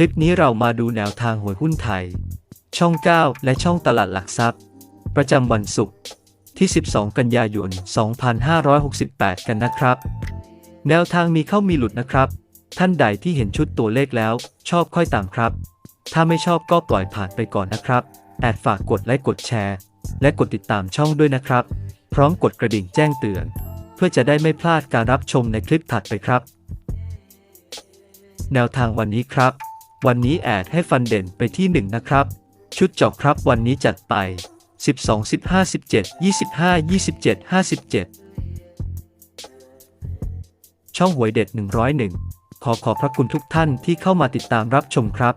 ลิปนี้เรามาดูแนวทางหวยหุ้นไทย ช่อง 9 และช่องตลาดหลักทรัพย์ ประจำวันศุกร์ที่ 12 กันยายน 2568 กันนะครับ แนวทางมีเข้ามีหลุดนะครับ ท่านใดที่เห็นชุดตัวเลขแล้ว ชอบค่อยตามครับ ถ้าไม่ชอบก็ปล่อยผ่านไปก่อนนะครับ แอดฝากกดไลค์กดแชร์ และกดติดตามช่องด้วยนะครับ พร้อมกดกระดิ่งแจ้งเตือน เพื่อจะได้ไม่พลาดการรับชมในคลิปถัดไปครับ แนวทางวันนี้ครับ วันนี้แอดให้ฟันเด่นไปที่ 1 นะครับ ชุดเจอกครับวันนี้จัดไป 12 15 17 25 27 57 ช่องหวยเด็ด 101 ขอขอบพระคุณทุกท่านที่เข้ามาติดตามรับชมครับ